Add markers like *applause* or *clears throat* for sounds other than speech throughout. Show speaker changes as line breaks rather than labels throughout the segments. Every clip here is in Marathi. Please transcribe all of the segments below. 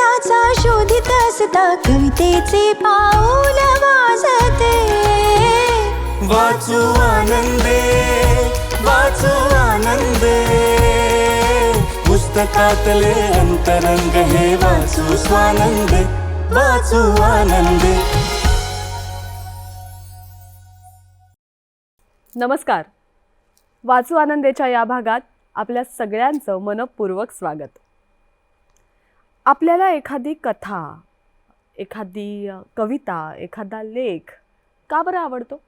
धुक्याचा शोधित असता. कवितेचे पाऊल वाजते.
वाचू आनंदे वाचू आनंदे. पुस्तकातले अंतरंग हे वाचू स्वानंदे वाचू आनंदे.
नमस्कार. वाचू आनंदेच्या या भागात आपल्या सगळ्यांचं मनपूर्वक स्वागत. आपल्याला एखादी कथा एखादी कविता एखादा लेख का बरं आवडतो?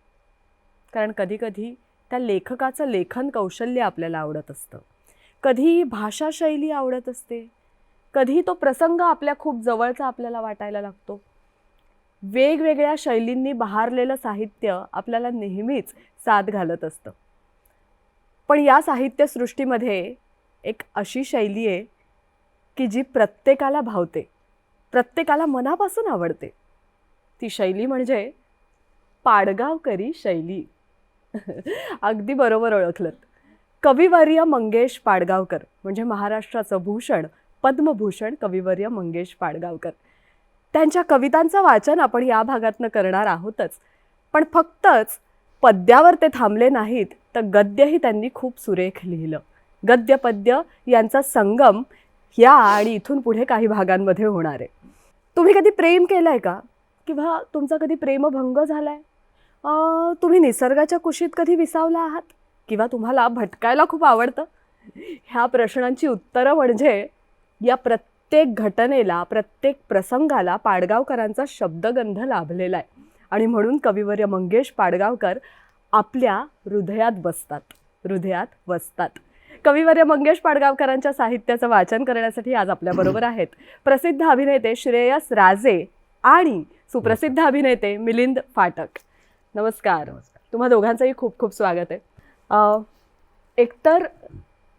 कारण कधीकधी त्या लेखकाचं लेखन कौशल्य आपल्याला आवडत असतं. कधी भाषाशैली आवडत असते. कधी तो प्रसंग आपल्या खूप जवळचा आपल्याला वाटायला लागतो. वेगवेगळ्या शैलींनी बहारलेलं साहित्य आपल्याला नेहमीच साथ घालत असतं. पण या साहित्यसृष्टीमध्ये एक अशी शैली आहे की जी प्रत्येकाला भावते प्रत्येकाला मनापासून आवडते. ती शैली म्हणजे पाडगावकरी शैली. अगदी बरोबर ओळखलं कविवर्य मंगेश पाडगावकर म्हणजे महाराष्ट्राचं भूषण पद्मभूषण कविवर्य मंगेश पाडगावकर. त्यांच्या कवितांचं वाचन आपण या भागातनं करणार आहोतच. पण फक्तच पद्यावर ते थांबले नाहीत तर गद्यही त्यांनी खूप सुरेख लिहिलं. गद्य पद्य यांचा संगम या आणि इथून पुढे काही भागांमध्ये होणार आहे. तुम्ही कधी प्रेम केलं आहे का? किंवा तुमचा कधी प्रेमभंग झाला आहे तुम्ही निसर्गाच्या कुशीत कधी विसावला आहात? किंवा तुम्हाला भटकायला खूप आवडतं? ह्या प्रश्नांची उत्तरं म्हणजे या प्रत्येक घटनेला प्रत्येक प्रसंगाला पाडगावकरांचा शब्दगंध लाभलेला आहे. आणि म्हणून कविवर्य मंगेश पाडगावकर आपल्या हृदयात बसतात. हृदयात वसतात कविवर्य मंगेश पाडगावकरांच्या साहित्याचं वाचन करण्यासाठी आज आपल्याबरोबर आहेत. प्रसिद्ध अभिनेते श्रेयस राजे आणि सुप्रसिद्ध अभिनेते मिलिंद फाटक. नमस्कार. तुम्हा दोघांचंही खूप खूप स्वागत आहे. एकतर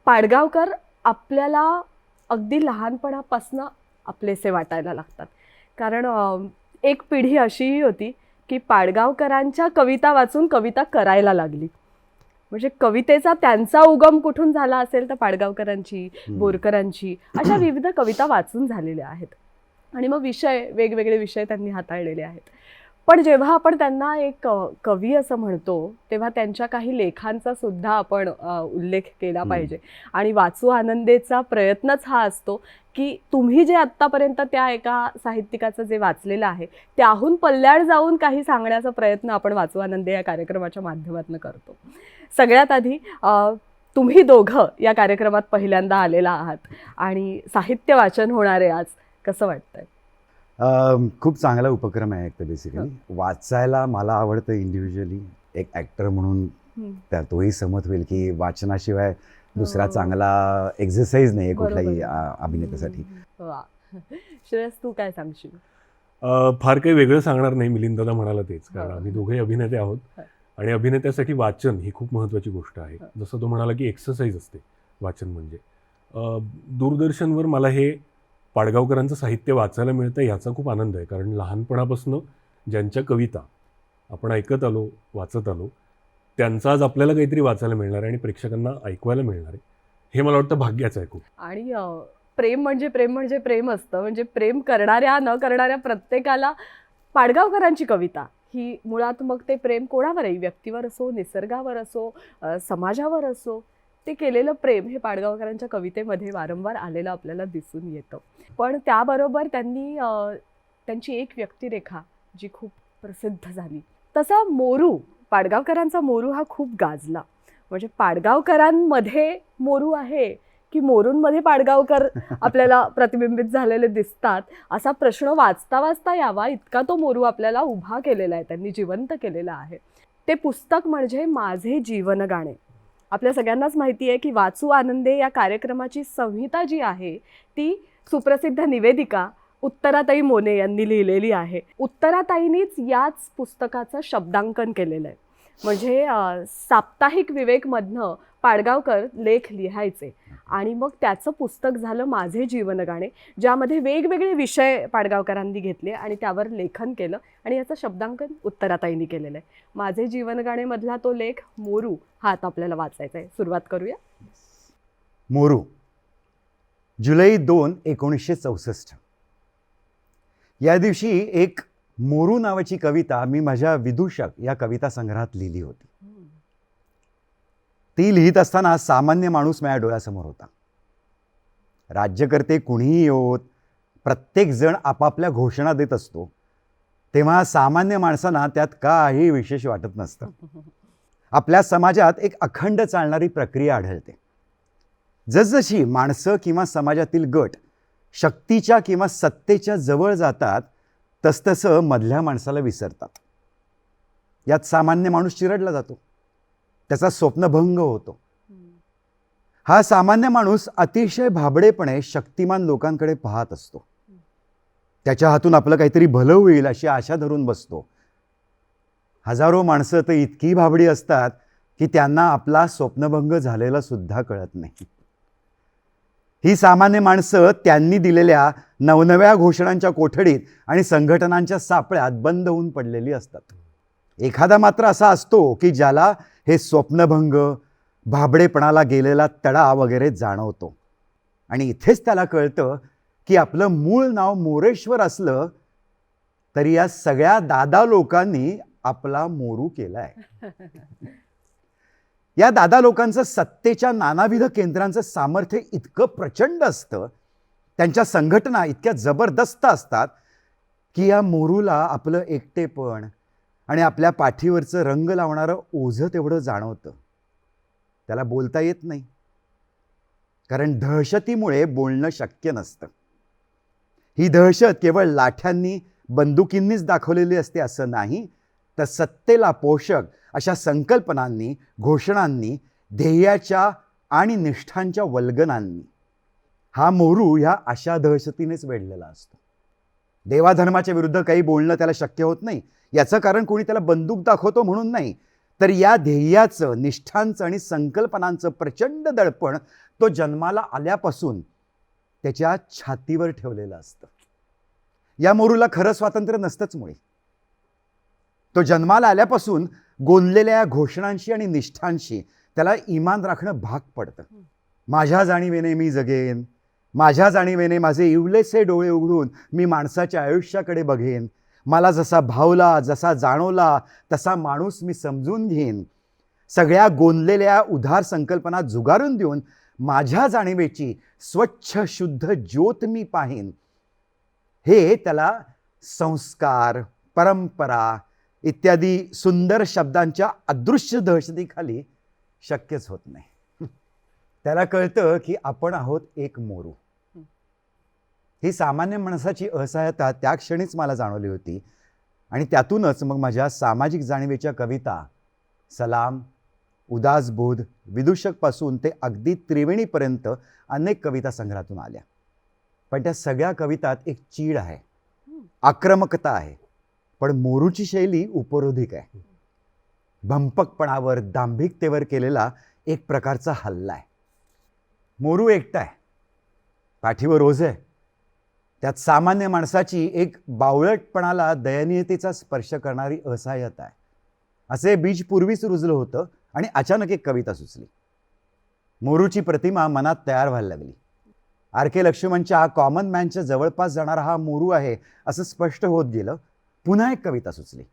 पाडगावकर आपल्याला अगदी लहानपणापासनं आपलेसे वाटायला लागतात. कारण एक पिढी अशीही होती की पाडगावकरांच्या कविता वाचून कविता करायला लागली. म्हणजे कवितेचा त्यांचा उगम कुठून झाला असेल तर पाडगावकरांची बोरकरांची अशा *clears throat* विविध कविता वाचून झालेल्या आहेत. आणि मग विषय वेगवेगळे विषय त्यांनी हाताळलेले आहेत. पण जेव्हा आपण त्यांना एक कवी असं म्हणतो तेव्हा त्यांच्या काही लेखांचा सुद्धा आपण उल्लेख केला. पाहिजे. आणि वाचू आनंदेचा प्रयत्नच हा असतो की तुम्ही जे आत्तापर्यंत त्या एका साहित्यिकाचं जे वाचलेलं आहे त्याहून पल्ल्याड जाऊन काही सांगण्याचा प्रयत्न आपण वाचू आनंदे या कार्यक्रमाच्या माध्यमातून करतो. सगळ्यात आधी तुम्ही दोघं या कार्यक्रमात पहिल्यांदा आलेला आहात आणि साहित्य वाचन होणार आहे आज. कसं वाटतंय?
खूप चांगला उपक्रम आहे एक तर बेसिकली वाचायला मला आवडतं इंडिव्हिज्युअली एक ॲक्टर म्हणून. त्या तोही सहमत होईल की वाचनाशिवाय दुसरा
हो.
चांगला एक्झरसाईज नाही आहे. कुठल्याही अभिनेत्यासाठी
वा *laughs* श्रेयस तू काय सांगशील
फार काही वेगळं सांगणार नाही मिलिंद दादा म्हणाला तेच कारण
हो.
आम्ही दोघेही अभिनेते आहोत
हो.
आणि अभिनेत्यासाठी वाचन ही खूप महत्त्वाची गोष्ट आहे
हो.
जसं तो म्हणाला की एक्सरसाइज असते वाचन म्हणजे दूरदर्शनवर मला हे पाडगावकरांचं साहित्य वाचायला मिळतं याचा खूप आनंद आहे. कारण लहानपणापासून ज्यांच्या कविता आपण ऐकत आलो वाचत आलो त्यांचा आज आपल्याला काहीतरी वाचायला मिळणार आहे आणि प्रेक्षकांना ऐकवायला मिळणार आहे. हे मला वाटतं भाग्याचं आहे खूप.
आणि प्रेम म्हणजे प्रेम म्हणजे प्रेम असतं. म्हणजे प्रेम करणाऱ्या न करणाऱ्या प्रत्येकाला पाडगावकरांची कविता ही मुळात मग ते प्रेम कोणावरही व्यक्तीवर असो निसर्गावर असो समाजावर असो? ते केलेलं प्रेम हे पाडगावकरांच्या कवितेमध्ये वारंवार आलेलं आपल्याला दिसून येतं. पण त्याबरोबर त्यांनी त्यांची एक व्यक्तिरेखा जी खूप प्रसिद्ध झाली. तसा मोरू पाडगावकरांचा मोरू हा खूप गाजला. म्हणजे पाडगावकरांमध्ये मोरू आहे की मोरूंमध्ये पाडगावकर *laughs* आपल्याला प्रतिबिंबित झालेले दिसतात? असा प्रश्न वाचता वाचता यावा इतका तो मोरू आपल्याला उभा केलेला आहे त्यांनी जिवंत केलेला आहे. ते पुस्तक म्हणजे माझे जीवन गाणे आपल्या सगळ्यांनाच माहिती आहे की वाचू आनंदे या कार्यक्रमाची संहिता जी आहे ती सुप्रसिद्ध निवेदिका उत्तराताई मोने यांनी लिहिलेली आहे. उत्तराताईनीच याच पुस्तकाचं शब्दांकन केलेलं आहे. म्हणजे साप्ताहिक विवेकमधनं पाडगावकर लेख लिहायचे. आणि मग त्याचं पुस्तक झालं माझे जीवनगाणे ज्यामध्ये वेगवेगळे विषय पाडगावकरांनी घेतले आणि त्यावर लेखन केलं आणि याचं शब्दांकन उत्तराताईंनी केलेलं आहे. माझे जीवनगाणेमधला तो लेख मोरू हा आता आपल्याला वाचायचा आहे. सुरुवात करूया.
मोरू जुलै दोन एकोणीसशे चौसष्ट. या दिवशी एक मोरू नावाची कविता मी माझ्या विदूषक या कविता संग्रहात लिहिली होती. ती लिहित असताना सामान्य माणूस माझ्या डोळ्यासमोर होता. राज्यकर्ते कुणीही येवोत प्रत्येक जण आपापल्या घोषणा देत असतो. तेव्हा सामान्य माणसांना त्यात काही विशेष वाटत नसतं. आपल्या समाजात एक अखंड चालणारी प्रक्रिया आढळते. जसजशी माणसं किंवा समाजातील गट शक्तीच्या किंवा सत्तेच्या जवळ जातात तसतसं मधल्या माणसाला विसरतात. यात सामान्य माणूस चिरडला जातो. त्याचा स्वप्नभंग होतो. हा सामान्य माणूस अतिशय भाबडेपणे शक्तिमान लोकांकडे पाहत असतो. त्याच्या हातून आपलं काहीतरी भलं होईल अशी आशा धरून बसतो. हजारो माणसं तर इतकी भाबडी असतात की त्यांना आपला स्वप्नभंग झालेला सुद्धा कळत नाही. ही सामान्य माणसं त्यांनी दिलेल्या नवनव्या घोषणांच्या कोठडीत आणि संघटनांच्या सापळ्यात बंद होऊन पडलेली असतात. एखादा मात्र असा असतो की ज्याला हे स्वप्नभंग भाबडेपणाला गेलेला तडा वगैरे जाणवतो. आणि इथेच त्याला कळतं की आपलं मूळ नाव मोरेश्वर असलं तरी या सगळ्या दादा लोकांनी आपला मोरू केलाय. *laughs* या दादा लोकांचं सत्तेच्या नानाविध केंद्रांचं सामर्थ्य इतकं प्रचंड असतं त्यांच्या संघटना इतक्या जबरदस्त असतात की या मोरूला आपलं एकटेपण आणि आपल्या पाठीवरचं रंग लावणारं ओझं तेवढं जाणवतं. त्याला बोलता येत नाही. कारण दहशतीमुळे बोलणं शक्य नसतं. ही दहशत केवळ लाठ्यांनी बंदुकींनीच दाखवलेली असते असं नाही तर सत्तेला पोषक अशा संकल्पनांनी घोषणांनी ध्येयाच्या आणि निष्ठांच्या वल्गनांनी. हा मोरू ह्या अशा दहशतीनेच वेढलेला असतो. देवाधर्माच्या विरुद्ध काही बोलणं त्याला शक्य होत नाही याचं कारण कोणी त्याला बंदूक दाखवतो म्हणून नाही. तर या ध्येयाचं निष्ठांचं आणि संकल्पनांचं प्रचंड दडपण तो जन्माला आल्यापासून त्याच्या छातीवर ठेवलेलं असतं. या मोरूला खरं स्वातंत्र्य नसतंच मुळे. तो जन्माला आल्यापासून गोंदलेल्या या घोषणांशी आणि निष्ठांशी त्याला इमान राखणं भाग पडतं. माझ्या जाणीवेने मी जगेन. माझ्या जाणीवेने माझे इवलेसे डोळे उघडून मी माणसाच्या आयुष्याकडे बघेन. मला जसा भावला जसा जाणवला तसा माणूस मी समजून घेईन. सगळ्या गोंदलेल्या उधार संकल्पना जुगारून देऊन माझ्या जाणीवेची स्वच्छ शुद्ध ज्योत मी पाहीन. हे त्याला संस्कार परंपरा इत्यादी सुंदर शब्दांच्या अदृश्य दहशतीखाली शक्यच होत नाही. *laughs* त्याला कळतं की आपण आहोत एक मोरू. ही सामान्य माणसाची असहायता त्या क्षणीच मला जाणवली होती. आणि त्यातूनच मग माझ्या सामाजिक जाणीवेच्या कविता सलाम उदासबोध विदूषकपासून ते अगदी त्रिवेणीपर्यंत अनेक कविता संग्रहातून आल्या. पण त्या सगळ्या कवितात एक चीड आहे. आक्रमकता आहे. पण मोरूची शैली उपरोधिक आहे. भंपकपणावर दांभिकतेवर केलेला एक प्रकारचा हल्ला आहे. मोरू एकटा आहे. पाठीवर ओझ आहे. त्यात सामान्य माणसाची एक बावळटपणाला दयनीयतेचा स्पर्श करणारी असहाय्यता आहे. असे बीज पूर्वीच रुजलं होतं आणि अचानक एक कविता सुचली. मोरूची प्रतिमा मनात तयार व्हायला लागली. आर के लक्ष्मणच्या कॉमन मॅनच्या जवळपास जाणारा हा मोरू आहे असं स्पष्ट होत गेलं. पुन्हा एक कविता सुचली.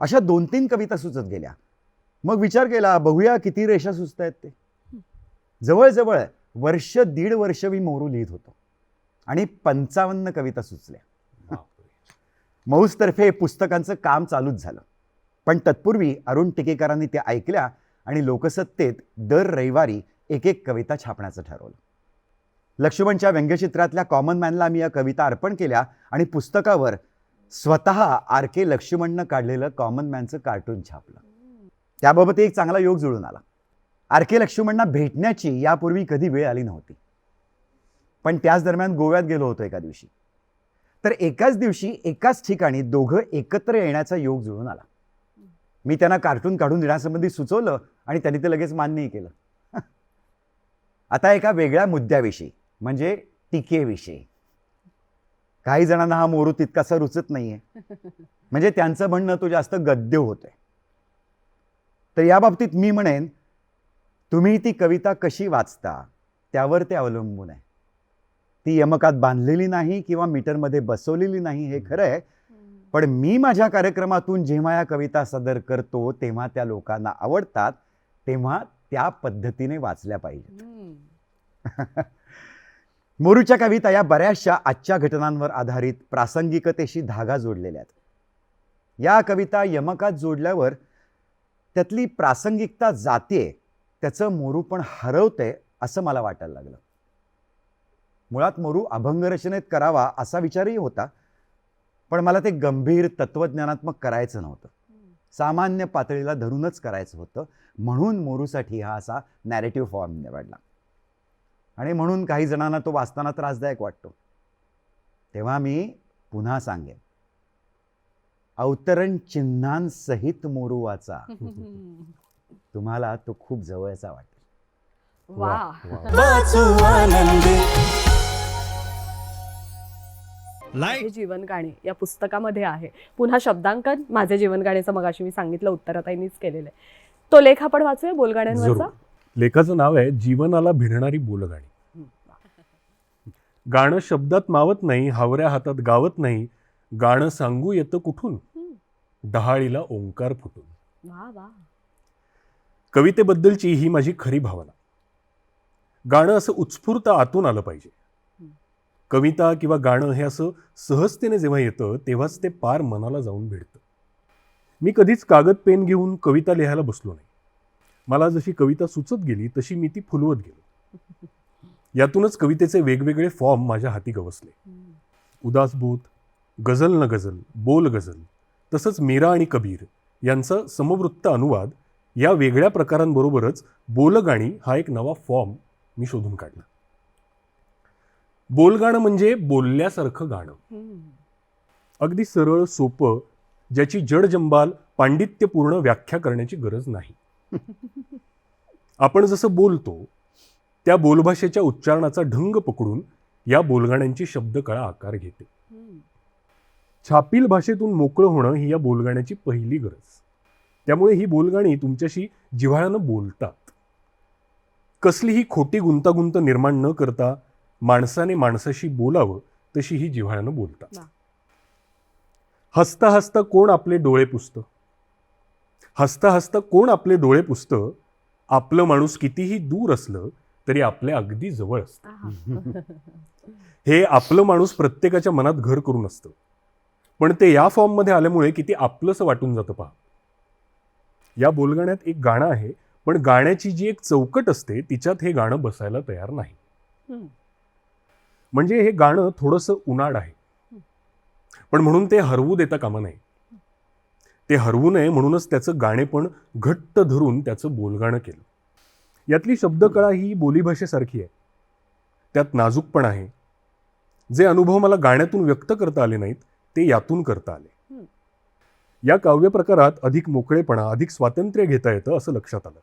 अशा दोन तीन कविता सुचत गेल्या. मग विचार केला बघूया किती रेषा सुचत आहेत ते. जवळजवळ वर्ष दीड वर्ष मी मोरू लिहित होतो. आणि पंचावन्न कविता सुचल्या. मौजतर्फे पुस्तकांचं काम चालूच झालं. पण तत्पूर्वी अरुण टिकेकरांनी ते ऐकल्या आणि लोकसत्तेत दर रविवारी एक एक कविता छापण्याचं ठरवलं. लक्ष्मणच्या व्यंग्यचित्रातल्या कॉमन मॅनला मी या कविता अर्पण केल्या आणि पुस्तकावर स्वतः आर के लक्ष्मणनं काढलेलं कॉमन मॅनचं कार्टून छापलं. त्याबाबत एक चांगला योग जुळून आला. आर के लक्ष्मणना भेटण्याची यापूर्वी कधी वेळ आली नव्हती. पण त्याच दरम्यान गोव्यात गेलो होतो एका दिवशी. तर एकाच दिवशी एकाच ठिकाणी दोघं एकत्र येण्याचा योग जुळून आला. मी त्यांना कार्टून काढून देण्यासंबंधी सुचवलं आणि त्यांनी ते लगेच मान्यही केलं. आता एका वेगळ्या मुद्द्याविषयी म्हणजे टीकेविषयी. काही जणांना हा मोरू तितकासा रुचत नाहीये. म्हणजे त्यांचं म्हणणं तो जास्त गद्य होतोय. तर या बाबतीत मी म्हणेन तुम्ही ती कविता कशी वाचता त्यावर ते अवलंबून आहे. ती यमकात बांधलेली नाही किंवा मीटरमध्ये बसवलेली नाही हे खरं आहे. पण मी माझ्या कार्यक्रमातून जेव्हा या कविता सादर करतो तेव्हा त्या लोकांना आवडतात तेव्हा त्या पद्धतीने वाचल्या पाहिजेत. *laughs* मोरूच्या कविता या बऱ्याचशा आजच्या घटनांवर आधारित प्रासंगिकतेशी धागा जोडलेल्या आहेत. या कविता यमकात जोडल्यावर त्यातली प्रासंगिकता जाते त्याचं मोरू पण हरवते असं मला वाटायला लागलं. मुळात मोरू अभंगरचनेत करावा असा विचारही होता. पण मला ते गंभीर तत्वज्ञानात्मक करायचं नव्हतं. सामान्य पातळीला धरूनच करायचं होतं. म्हणून मोरूसाठी हा असा नॅरेटिव्ह फॉर्म निवडला. आणि म्हणून काही जणांना तो वाचताना त्रासदायक वाटतो. तेव्हा मी पुन्हा सांगेन. अवतरण चिन्हांसहित मोरू वाचा. तुम्हाला तो खूप जवळचा वाटेल.
वा.
वाचू आनंदे.
माझे जीवन गाणे या पुस्तकामध्ये आहे. पुन्हा शब्दांकन माझे जीवन गाण्याचं मगाशी मी सांगितलं उत्तराताईनीच केलेलं आहे. तो लेख आपण वाचूया बोलगाड्यांवरचा
जरूर. लेखाचं नाव आहे जीवनाला भिडणारी बोलगाणी. गाणं शब्दात मावत नाही हावऱ्या हातात गावत नाही गाणं सांगू येतं कुठून? डहाळीला ओंकार फुटून. कवितेबद्दलची ही माझी खरी भावना. गाणं असं उत्स्फूर्त आतून आलं पाहिजे. कविता किंवा गाणं हे असं सहजतेने जेव्हा येतं तेव्हाच ते पार मनाला जाऊन भिडतं. मी कधीच कागद पेन घेऊन कविता लिहायला बसलो नाही. मला जशी कविता सुचत गेली तशी मी ती फुलवत गेलो. यातूनच कवितेचे वेगवेगळे फॉर्म माझ्या हाती गवसले. उदासभूत गझल न गझल बोल गझल तसंच मीरा आणि कबीर यांचा समवृत्त अनुवाद या वेगळ्या प्रकारांबरोबरच बोलगाणी हा एक नवा फॉर्म मी शोधून काढला. बोलगाणं म्हणजे बोलल्यासारखं गाणं. अगदी सरळ सोपं ज्याची जडजंबाल पांडित्यपूर्ण व्याख्या करण्याची गरज नाही. *laughs* आपण जसं बोलतो त्या बोलभाषेच्या उच्चारणाचा ढंग पकडून या बोलगाण्यांची शब्दकळा आकार घेते. छापील भाषेतून मोकळं होणं ही या बोलगाण्याची पहिली गरज. त्यामुळे ही बोलगाणी तुमच्याशी जिव्हाळ्यानं बोलतात. कसलीही खोटी गुंतागुंत निर्माण न करता माणसाने माणसाशी बोलावं तशी ही जिव्हाळ्यानं बोलतात. हसता हसता कोण आपले डोळे पुसतं? हसता हसता कोण आपले डोळे पुसतं? आपलं माणूस कितीही दूर असलं तरी आपल्या अगदी जवळ असतं. *laughs* हे आपलं माणूस प्रत्येकाच्या मनात घर करून असतं. पण ते या फॉर्ममध्ये आल्यामुळे किती आपलंसं वाटून जातं पहा. या बोलगाण्यात एक गाणं आहे पण गाण्याची जी एक चौकट असते तिच्यात हे गाणं बसायला तयार नाही. म्हणजे हे गाणं थोडंसं उन्हाळ आहे. पण म्हणून ते हरवू देता कामा नाही ते हरवू नये म्हणूनच त्याचं गाणे पण घट्ट धरून त्याचं बोलगाणं केलं. यातली शब्दकळा ही बोलीभाषेसारखी आहे. त्यात नाजूकपण आहे. जे अनुभव मला गाण्यातून व्यक्त करता आले नाहीत ते यातून करता आले. या काव्य प्रकारात अधिक मोकळेपणा अधिक स्वातंत्र्य घेता येतं असं लक्षात आलं.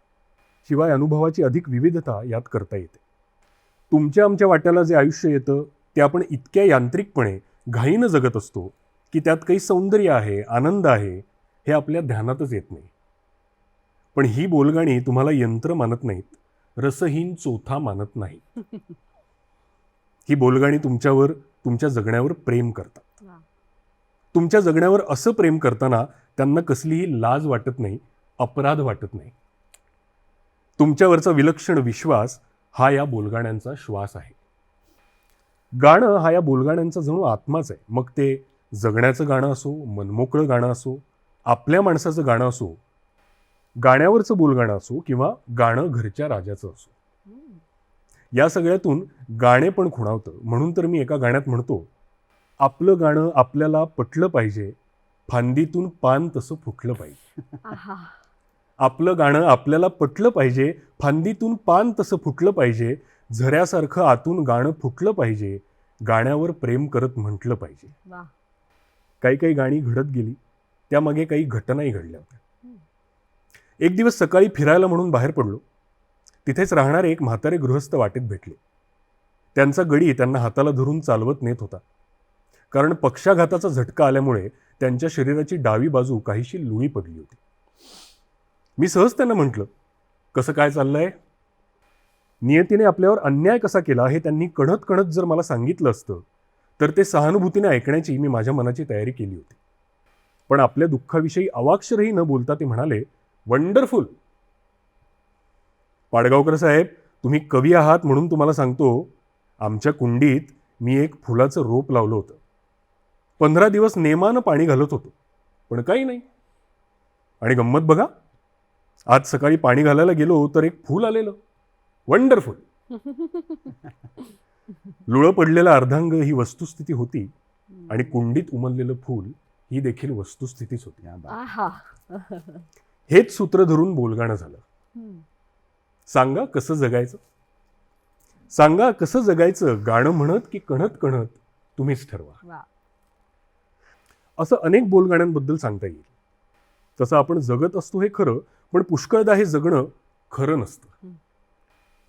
शिवाय अनुभवाची अधिक विविधता यात करता येते. तुमच्या आमच्या वाट्याला जे आयुष्य येतं ते आपण इतक्या यांत्रिकपणे घाईनं जगत असतो की त्यात काही सौंदर्य आहे आनंद आहे हे आपल्या ध्यानातच येत नाही. पण ही बोलगाणी तुम्हाला यंत्र मानत नाहीत रसहीन चोथा मानत नाही ही बोलगाणी तुमच्यावर तुमच्या जगण्यावर प्रेम करतात. तुमच्या जगण्यावर असं प्रेम करताना त्यांना कसलीही लाज वाटत नाही अपराध वाटत नाही. तुमच्यावरचा विलक्षण विश्वास हा या बोलगाण्यांचा श्वास आहे. गाणं हा या बोलगाण्यांचा जणू आत्माच आहे. मग ते जगण्याचं गाणं असो मनमोकळं गाणं असो आपल्या माणसाचं गाणं असो गाण्यावरचं बोलगाणं असो किंवा गाणं घरच्या राजाचं असो. या सगळ्यातून गाणे पण खुणावतं. म्हणून तर मी एका गाण्यात म्हणतो आपलं गाणं आपल्याला पटलं पाहिजे फांदीतून पान तसं फुटलं पाहिजे. आपलं गाणं आपल्याला पटलं पाहिजे फांदीतून पान तसं फुटलं पाहिजे झऱ्यासारखं आतून गाणं फुटलं पाहिजे गाण्यावर प्रेम करत म्हटलं पाहिजे. काही काही गाणी घडत गेली त्यामागे काही घटनाही घडल्या होत्या. एक दिवस सकाळी फिरायला म्हणून बाहेर पडलो. तिथेच राहणारे एक म्हातारे गृहस्थ वाटेत भेटले. त्यांचा गडी त्यांना हाताला धरून चालवत नेत होता. कारण पक्षाघाताचा झटका आल्यामुळे त्यांच्या शरीराची डावी बाजू काहीशी लुळी पडली होती. मी सहज त्यांना म्हटलं कसं काय चाललंय? नियतीने आपल्यावर अन्याय कसा केला हे त्यांनी कणत कणत जर मला सांगितलं असतं तर ते सहानुभूतीने ऐकण्याची मी माझ्या मनाची तयारी केली होती. पण आपल्या दुःखाविषयी अवाक्षरही न बोलता ते म्हणाले वंडरफुल! पाडगावकर साहेब तुम्ही कवी आहात म्हणून तुम्हाला सांगतो आमच्या कुंडीत मी एक फुलाचं रोप लावलं होतं. पंधरा दिवस नेमानं पाणी घालत होतो पण काही नाही. आणि गंमत बघा आज सकाळी पाणी घालायला गेलो तर एक फूल आलेलं. वंडरफुल *laughs* लुळं पडलेला अर्धांग ही वस्तुस्थिती होती आणि कुंडीत उमललेलं फूल ही देखील वस्तुस्थितीच होती. हेच सूत्र धरून बोलगाणं झालं. सांगा कसं जगायचं? सांगा कसं जगायचं? गाणं म्हणत की कणत कणत तुम्हीच ठरवा.
वा.
असं अनेक बोलगाण्यांबद्दल सांगता येईल. तसं आपण जगत असतो हे खरं पण पुष्कळदा हे जगणं खरं नसतं.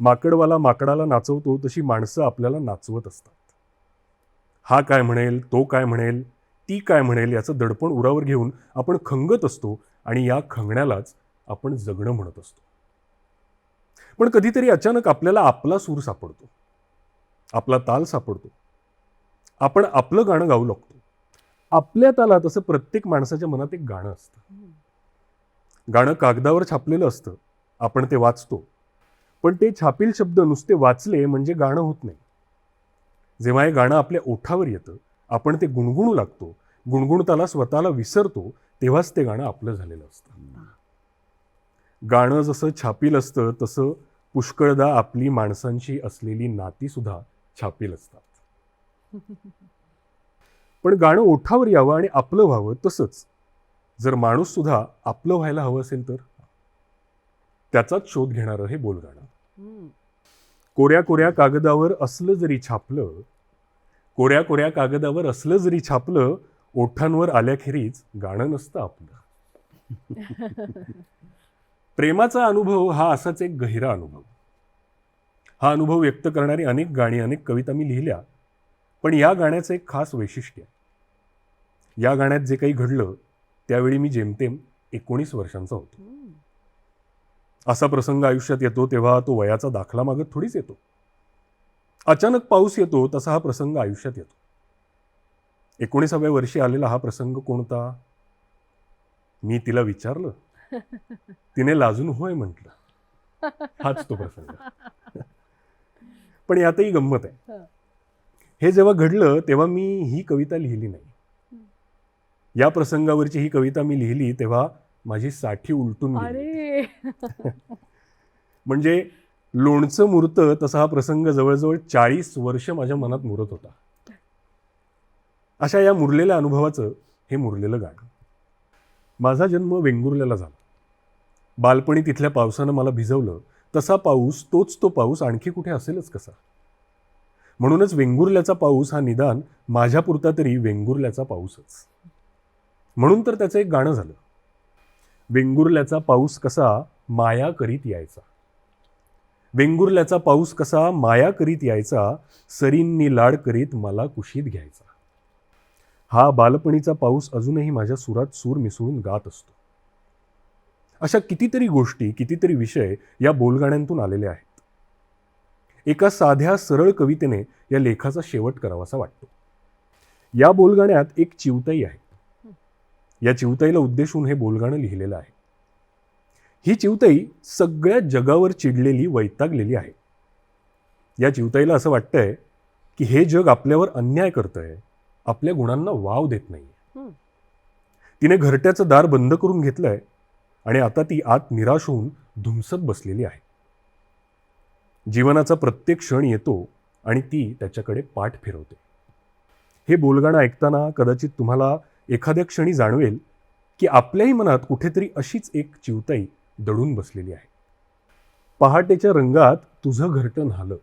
माकडवाला माकडाला नाचवतो तशी माणसं आपल्याला नाचवत असतात. हा काय म्हणेल तो काय म्हणेल ती काय म्हणेल याचं दडपण उरावर घेऊन आपण खंगत असतो आणि या खंगण्यालाच आपण जगणं म्हणत असतो. पण कधीतरी अचानक आपल्याला आपला सूर सापडतो. आपला ताल सापडतो. आपण आपलं गाणं गाऊ लागतो. आपल्या तालात असं प्रत्येक माणसाच्या मनात एक गाणं असतं. गाणं कागदावर छापलेलं असतं. आपण ते वाचतो. पण ते छापील शब्द नुसते वाचले म्हणजे गाणं होत नाही. जेव्हा हे गाणं आपल्या ओठावर येतं आपण ते गुणगुणू लागतो. गुणगुणताला स्वतःला विसरतो तेव्हाच ते गाणं आपलं झालेलं असतं. गाणं जसं छापील असतं तसं पुष्कळदा आपली माणसांशी असलेली नाती सुद्धा छापील असतात. पण गाणं ओठावर यावं आणि आपलं व्हावं तसंच. जर माणूस सुद्धा आपलं व्हायला हवं असेल तर त्याचाच शोध घेणारं हे बोलगाणं. कोऱ्या कोऱ्या कागदावर असलं जरी छापलं कोऱ्या कोऱ्या कागदावर असलं जरी छापलं ओठांवर आल्याखेरीज गाणं नसतं आपलं *laughs* प्रेमाचा अनुभव हा असाच एक गहिरा अनुभव हा अनुभव व्यक्त करणारी अनेक गाणी अनेक कविता मी लिहिल्या पण या गाण्याचं एक खास वैशिष्ट्य आहे. या गाण्यात जे काही घडलं त्यावेळी मी जेमतेम एकोणीस वर्षांचा होतो. असा प्रसंग आयुष्यात येतो तेव्हा तो वयाचा दाखला मागत थोडीच येतो. अचानक पाऊस येतो तसा हा प्रसंग आयुष्यात येतो. एकोणीसाव्या वर्षी आलेला हा प्रसंग कोणता? मी तिला विचारलं. *laughs* तिने लाजून होय म्हटलं. हाच तो प्रसंग. पण यातही गंमत आहे. हे जेव्हा घडलं तेव्हा मी ही कविता लिहिली नाही. या प्रसंगावरची ही कविता मी लिहिली तेव्हा माझी साठी उलटून गेली. *laughs* म्हणजे लोणचं मुरतं तसा हा प्रसंग जवळजवळ चाळीस वर्ष माझ्या मनात मुरत होता. अशा या मुरलेल्या अनुभवाचं हे मुरलेलं गाणं. माझा जन्म वेंगुर्ल्याला झाला. बालपणी तिथल्या पावसानं मला भिजवलं. तसा पाऊस तोच तो पाऊस आणखी कुठे असेलच कसा? म्हणूनच वेंगुर्ल्याचा पाऊस हा निदान माझ्यापुरता तरी वेंगुर्ल्याचा पाऊसच. म्हणून तर त्याचं एक गाणं झालं. वेंगुर्ल्याचा पाऊस कसा माया करीत यायचा. वेंगुर्ल्याचा पाऊस कसा माया करीत यायचा सरींनी लाड करीत मला कुशीत घ्यायचा. हा बालपणीचा पाऊस अजूनही माझ्या सुरात सूर मिसळून गात असतो. अशा कितीतरी गोष्टी कितीतरी विषय या बोलगाण्यांतून आलेले आहेत. एका साध्या सरळ कवितेने या लेखाचा शेवट करावासा वाटतो. या बोलगाण्यात एक चिवताई आहे. या चिवताईला उद्देशून हे बोलगाणं लिहिलेलं आहे. ही चिवताई सगळ्या जगावर चिडलेली वैतागलेली आहे. या चिवताईला असं वाटतंय की हे जग आपल्यावर अन्याय करतंय आपल्या गुणांना वाव देत नाही. तिने घरट्याचं दार बंद करून घेतलंय आणि आता ती आत निराश होऊन धुमसत बसलेली आहे. जीवनाचा प्रत्येक क्षण येतो आणि ती त्याच्याकडे पाठ फिरवते. हे बोलगाणं ऐकताना कदाचित तुम्हाला एखाद्या क्षणी जाणवेल की आपल्याही मनात कुठेतरी अशीच एक चिवताई दडून बसलेली आहे. पहाटेच्या रंगात तुझं घरटं न्हालं.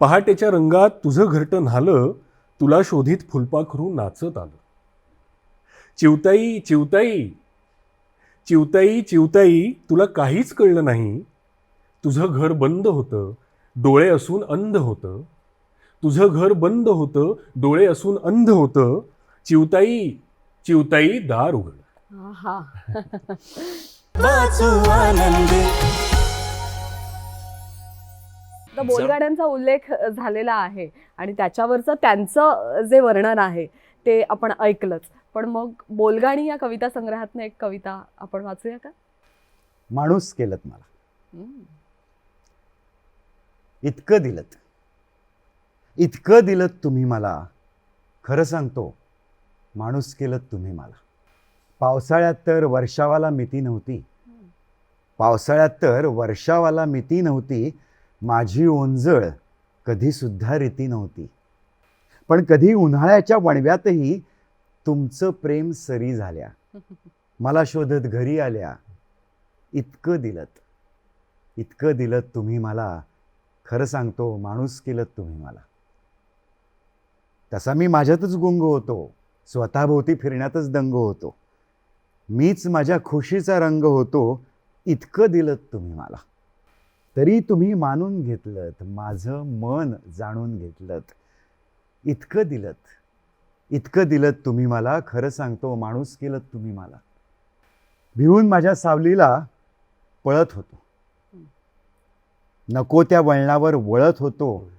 पहाटेच्या रंगात तुझं घरटं न्हालं तुला शोधित फुलपाखरू नाचत आलं. चिवताई चिवताई चिवताई चिवताई तुला काहीच कळलं नाही. तुझं घर बंद होतं डोळे असून अंध होतं. तुझं घर बंद होतं डोळे असून अंध होतं. चिवताई चिवताई दार उघड.
बोलगाड्यांचा उल्लेख झालेला आहे आणि त्याच्यावरचं त्यांचं जे वर्णन आहे ते आपण ऐकलंच. पण मग बोलगाणी या कविता संग्रहातनं एक कविता आपण वाचूया का?
माणूस केलं मला. इतकं दिलत. इतकं दिलत तुम्ही मला. खरं सांगतो माणूस केलं तुम्ही मला. पावसाळ्यात तर वर्षावाला मिती नव्हती. पावसाळ्यात तर वर्षावाला मिती नव्हती. माझी ओंजळ कधीसुद्धा रीती नव्हती. पण कधी उन्हाळ्याच्या वणव्यातही तुमचं प्रेम सरी झाल्या. मला शोधत घरी आल्या. इतकं दिलत. इतकं दिलत तुम्ही मला. खरं सांगतो माणूस केलं तुम्ही मला. तसा मी माझ्यातच गुंग होतो. स्वतःभोवती फिरण्यातच दंग होतो. मीच माझ्या खुशीचा रंग होतो इतकं दिलत तुम्ही मला. तरी तुम्ही मानून घेतलत माझं मन जाणून घेतलत. इतकं दिलत इतकं दिलत तुम्ही मला खरं सांगतो माणूस केलं तुम्ही मला. भिवून माझ्या सावलीला पळत होतो. नको त्या वळणावर वळत होतो.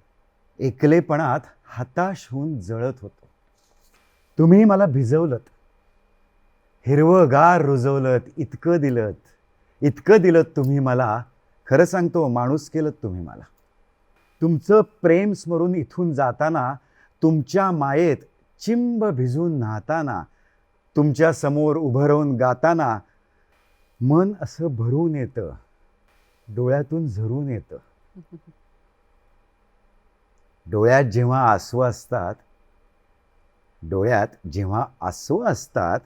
एकलेपणात हताश होऊन जळत होतो. तुम्ही मला भिजवलत. हिरवंगार रुजवलत इतकं दिलत. इतकं दिलत तुम्ही मला. खरं सांगतो माणूस केलं तुम्ही मला. तुमचं प्रेम स्मरून इथून जाताना तुमच्या मायेत चिंब भिजून न्हाताना तुमच्यासमोर उभं राहून गाताना मन असं भरून येतं. डोळ्यातून झरून येतं. डोळ्यात जेव्हा आसू असतात डोळ्यात जेव्हा आसू असतात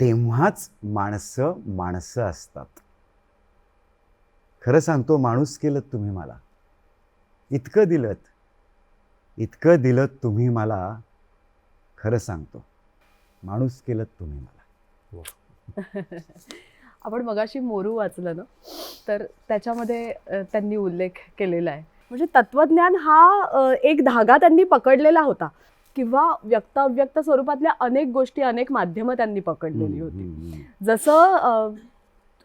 तेव्हाच माणसं माणसं असतात. खरं सांगतो माणूस केलं तुम्ही मला. इतकं दिलत इतकं दिलत तुम्ही मला खरं सांगतो माणूस केलं तुम्ही मला. *laughs*
आपण मगाशी मोरू वाचलं ना? तर त्याच्यामध्ये त्यांनी उल्लेख केलेला आहे. म्हणजे तत्वज्ञान हा एक धागा त्यांनी पकडलेला होता. किंवा व्यक्त अव्यक्त स्वरूपातल्या अनेक गोष्टी अनेक माध्यमं त्यांनी पकडलेली होती. जसं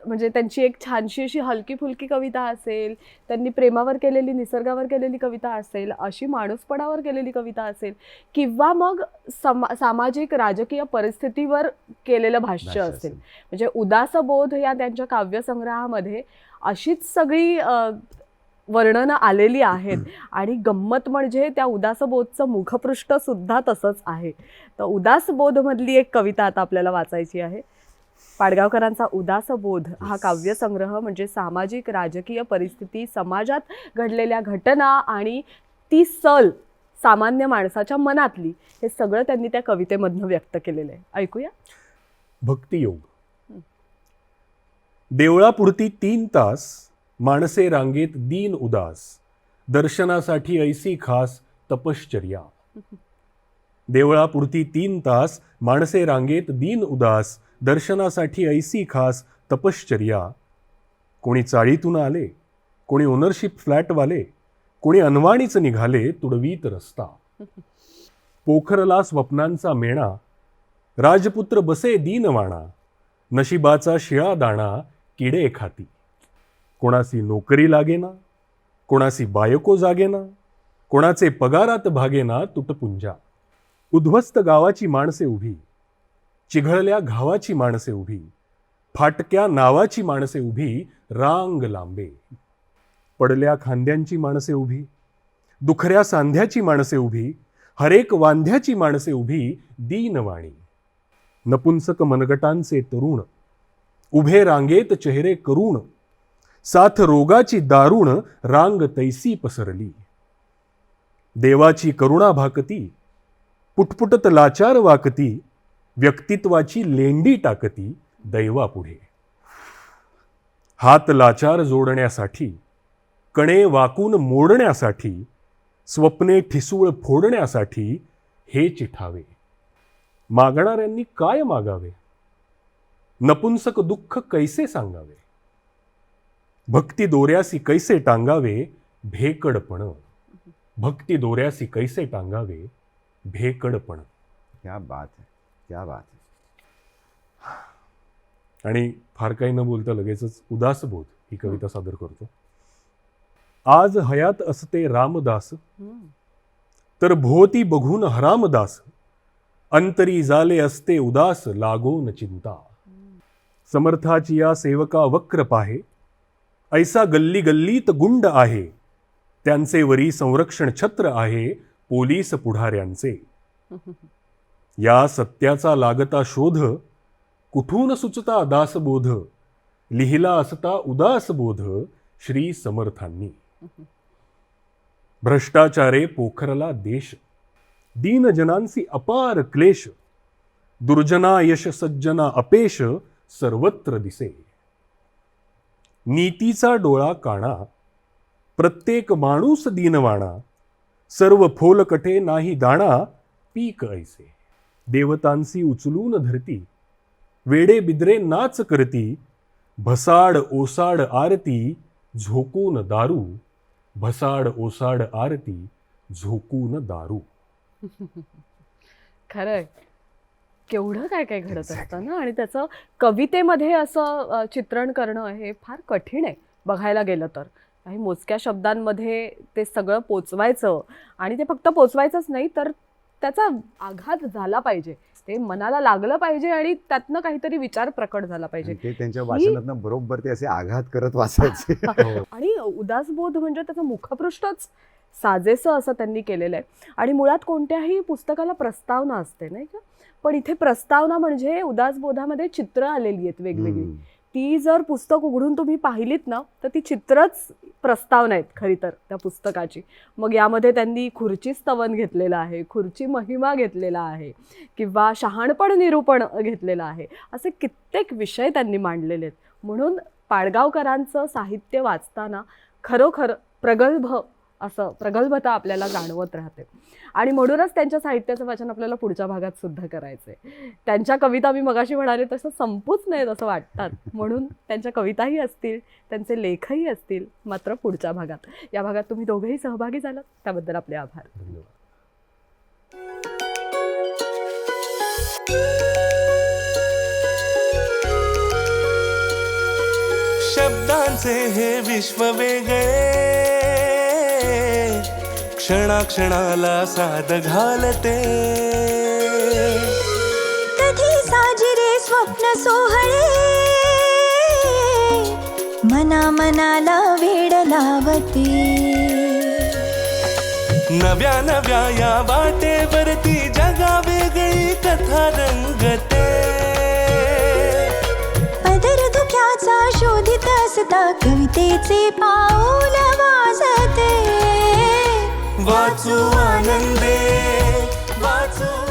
म्हणजे त्यांची एक छानशी अशी हलकी फुलकी कविता असेल त्यांनी प्रेमावर केलेली निसर्गावर केलेली कविता असेल अशी माणूसपणावर केलेली कविता असेल किंवा मग समा सामाजिक राजकीय परिस्थितीवर केलेलं भाष्य
भाषा
असेल. म्हणजे उदासबोध या त्यांच्या काव्यसंग्रहामध्ये अशीच सगळी वर्णनं आलेली आहेत. आणि गंमत म्हणजे त्या उदासबोधचं मुखपृष्ठ सुद्धा तसंच आहे. तर उदासबोधमधली एक कविता आता आपल्याला वाचायची आहे. पाडगावकरांचा उदासबोध हा. काव्यसंग्रह म्हणजे सामाजिक राजकीय परिस्थिती समाजात घडलेल्या घटना आणि ती सल सामान्य माणसाच्या मनातली हे सगळं त्यांनी त्या कवितेमधनं व्यक्त केलेलं आहे. ऐकूया?
भक्तियोग. देवळापुरती तीन तास माणसे रांगेत दीन उदास दर्शनासाठी ऐसी खास तपश्चर्या. देवळापुरती तीन तास माणसे रांगेत दीन उदास दर्शनासाठी ऐसी खास तपश्चर्या. कोणी चाळीतून आले कोणी ओनरशिप फ्लॅटवाले कोणी अनवाणीच निघाले तुडवीत रस्ता. पोखरला स्वप्नांचा मेणा राजपुत्र बसे दीनवाणा नशिबाचा शिळा दाणा किडे खाती. कोणासी नोकरी लागेना कोणासी बायको जागेना कोणाचे पगारात भागेना तुटपुंजा. उद्ध्वस्त गावाची माणसे उभी चिघळल्या घावाची माणसे उभी फाटक्या नावाची माणसे उभी रांग लांबे. पडल्या खांद्यांची माणसे उभी दुखऱ्या सांध्याची माणसे उभी हरेक वांध्याची माणसे उभी दीनवाणी. नपुंसक मनगटांचे तरुण उभे रांगेत चेहरे करुण साथ रोगाची दारुण रांग तैसी पसरली. देवाची करुणा भाकती पुटपुटत लाचार वाकती व्यक्तित्वाची लेंडी टाकती दैवापुढे. हात लाचार जोडण्यासाठी कणे वाकून मोडण्यासाठी स्वप्ने ठिसूळ फोडण्यासाठी हे चिठावे. मागणाऱ्यांनी काय मागावे? नपुंसक दुःख कैसे सांगावे? भक्ती दोऱ्यासी कैसे टांगावे? भेकडपण. भक्ती दोऱ्यासी कैसे टांगावे? भेकडपण.
क्या बात आहे क्या बात आहे
आणि फार काही न बोलता लगेचच उदासबोध ही कविता सादर करतो. आज हयात असते रामदास. तर भोवती बघून हरामदास. अंतरी जाले असते उदास लागोन चिंता. समर्थाची या सेवका वक्र पाहे. ऐसा गल्ली गल्लीत गुंड आहे. त्यांचे वरी संरक्षण छत्र आहे पोलीस पुढाऱ्यांचे. या सत्याचा लागता शोध कुठून सुचता दासबोध? लिहिला असता उदासबोध श्री समर्थांनी. भ्रष्टाचारे पोखरला देश. दीनजनांसी अपार क्लेश. दुर्जना यश सज्जना अपेश सर्वत्र दिसे. नीतीचा डोळा काणा. प्रत्येक माणूस दीनवाणा. सर्व फोलकटे नाही दाणा. पीक ऐसे. देवतांसी उचलून धरती. वेडे बिद्रे नाच करती. भसाड ओसाड आरती झोकून दारू. भसाड ओसाड आरती झोकून दारू. *laughs*
खरं केवढं काय काय घडत असतं ना? आणि त्याचं कवितेमध्ये असं चित्रण करणं हे फार कठीण आहे बघायला गेलं तर. काही मोजक्या शब्दांमध्ये ते सगळं पोचवायचं आणि ते फक्त पोचवायचंच नाही तर त्याचा आघात झाला पाहिजे. ते मनाला लागलं पाहिजे आणि त्यातनं काहीतरी विचार प्रकट झाला पाहिजे.
ते त्यांच्या वाचनातनं बरोबर ते असे आघात करत वाचायचे. *laughs*
आणि उदासबोध म्हणजे त्याचं मुखपृष्ठच साजेसं असं त्यांनी केलेलं आहे. आणि मुळात कोणत्याही पुस्तकाला प्रस्तावना असते नाही का? पण इथे प्रस्तावना म्हणजे उदासबोधामध्ये चित्र आलेली आहेत वेगवेगळी. ती जर पुस्तक उघडून तुम्ही पाहिलीत ना तर ती चित्रच प्रस्तावना आहेत खरी तर त्या पुस्तकाची. मग यामध्ये त्यांनी खुर्ची स्तवन घेतलेलं आहे खुर्ची महिमा घेतलेला आहे किंवा शहाणपण निरूपण घेतलेलं आहे असे कित्येक विषय त्यांनी मांडलेले आहेत. म्हणून पाडगावकरांचं साहित्य वाचताना खरोखर प्रगल्भ असं प्रगल्भता आपल्याला जाणवत राहते. आणि म्हणूनच त्यांच्या साहित्याचं वाचन आपल्याला पुढच्या भागात सुद्धा करायचं आहे त्यांच्या कविता मी मगाशी म्हणाले तसं संपूच नाहीत असं वाटतात. म्हणून त्यांच्या कविताही असतील त्यांचे लेखही असतील मात्र पुढच्या भागात. या भागात तुम्ही दोघेही सहभागी झालात त्याबद्दल आपले आभार.
शब्दांचे हे विश्व वेगळे. क्षणाक्षणाला साद घालते.
कधी साजिरे स्वप्न सोहळे? मना मनाला वेड लावते.
नव्या नव्या या वाटेवरती जगा वेगळी कथा रंगते.
शोधित असता कवितेचे पाऊल वाजते.
what watu wanende watu wanende